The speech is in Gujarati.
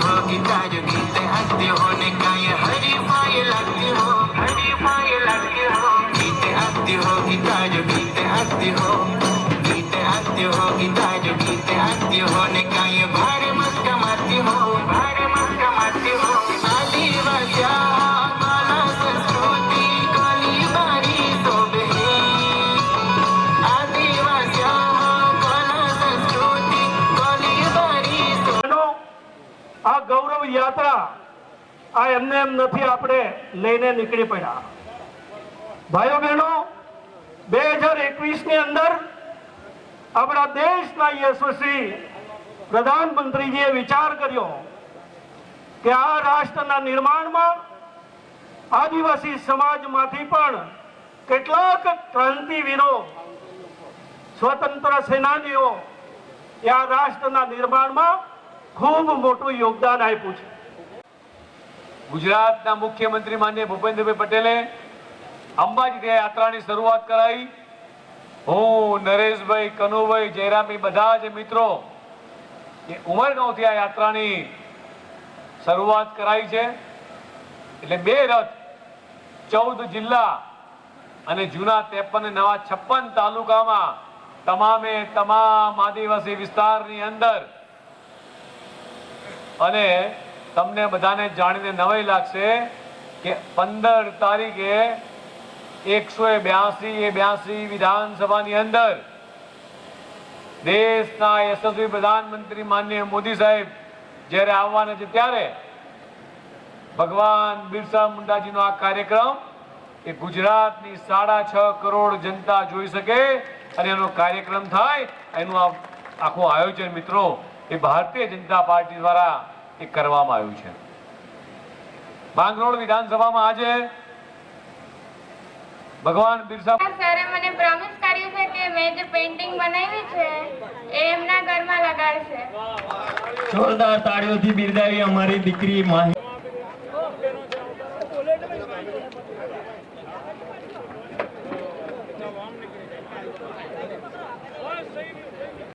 hogy itt ágyog, itt te hát, jó, આ ગૌરવ યાત્રા આ એમને એમ નથી આપણે લઈને નીકળી પડ્યા. ભાઈઓ બહેનો, બે હજાર એકવીસની અંદર આપણા દેશના યશસ્વી પ્રધાનમંત્રીજીએ વિચાર કર્યો કે આ રાષ્ટ્રના નિર્માણમાં આદિવાસી સમાજમાંથી પણ કેટલાક ક્રાંતિવીરો, સ્વતંત્ર સેનાનીઓ આ રાષ્ટ્રના નિર્માણમાં ખૂબ મોટું યોગદાન આપ્યું છે. ગુજરાતના મુખ્યમંત્રી માન્ય ભૂપેન્દ્રભાઈ પટેલે અંબાજી યાત્રાની શરૂઆત કરાવી હું, નરેશભાઈ, કનુભાઈ, જયરામભાઈ બધા જ મિત્રો એ ઉમરગાંવથી આ યાત્રાની શરૂઆત કરાઈ છે. એટલે બે રથ, ચૌદ જિલ્લા અને જૂના ત્રેપન નવા છપ્પન તાલુકામાં તમામે તમામ આદિવાસી વિસ્તારની અંદર અને તમને બધાને જાણીને નવાઈ લાગશે કે પંદર તારીખે એકસો બ્યાસી એ બ્યાસી વિધાનસભાની અંદર દેશના યશસ્વી પ્રધાનમંત્રી માનનીય મોદી સાહેબ જ્યારે આવવાના છે ત્યારે ભગવાન બિરસા મુંડાજીનો આ કાર્યક્રમ એ ગુજરાતની સાડા છ કરોડ જનતા જોઈ શકે અને એનો કાર્યક્રમ થાય. એનું આ આખું આયોજન મિત્રો એ ભારતીય જનતા પાર્ટી દ્વારા એ કરવામાં આવ્યું છે. માંગરોળ વિધાનસભામાં આજે ભગવાન બિરસા સરે મને પ્રોમિસ કર્યું છે કે મેં જે પેઇન્ટિંગ બનાવી છે. એ એમના ઘરમાં લગાડશે. જોરદાર તાળીઓથી બિરદાવી અમારી દીકરી માહી.